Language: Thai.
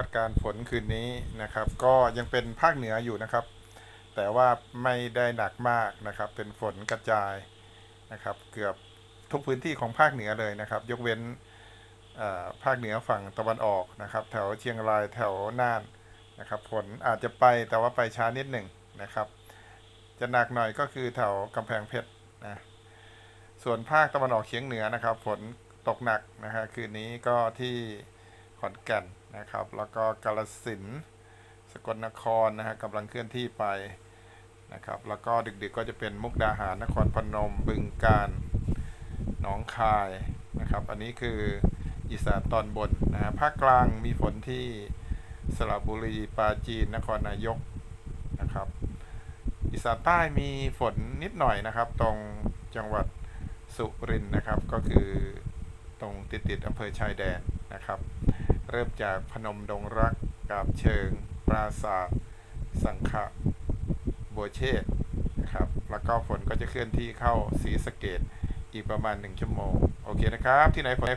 าดการณ์ฝนคืนนี้นะครับ ก็ยังเป็นภาคเหนืออยู่นะครับ แต่ว่าไม่ได้หนักมากนะครับ เป็นฝนกระจายนะครับ เกือบทุกพื้นที่ของภาคเหนือเลยนะครับ ยกเว้นภาคเหนือฝั่งตะวันออกนะครับ แถวเชียงรายแถวน่านนะครับฝนอาจจะไปแต่ว่าไปช้านิดหนึ่งนะครับ จะหนักหน่อยก็คือแถวกำแพงเพชรนะส่วนภาคตะวันออกเฉียงเหนือนะครับ ฝนตกหนักนะฮะคืนนี้ก็ที่ขอนแก่น นะครับ แล้วก็กาฬสินสกลนครนะฮะกำลังเคลื่อนที่ไปนะครับ แล้วก็ดึกๆกก็จะเป็นมุกดาหารนครพนมบึงกาฬหนองคายนะครับ อันนี้คืออีสานตอนบนนะฮะภาคกลางมีฝนที่สระบุรีปราจีนนครนายกนะครับอีสานใต้มีฝนนิดหน่อยนะครับ ตรงจังหวัดสุรินทร์นะครับ ก็คือตรงติดติดๆอำเภอชายแดนนะครับ เริ่มจากพนมดงรักกาบเชิง ปราสาสังขะบัวเชษนะครับ แล้วก็ฝนก็จะเคลื่อนที่เข้าสีสเกตอีกประมาณ 1 ชั่วโมง โอเคนะครับ ที่ไหนฝน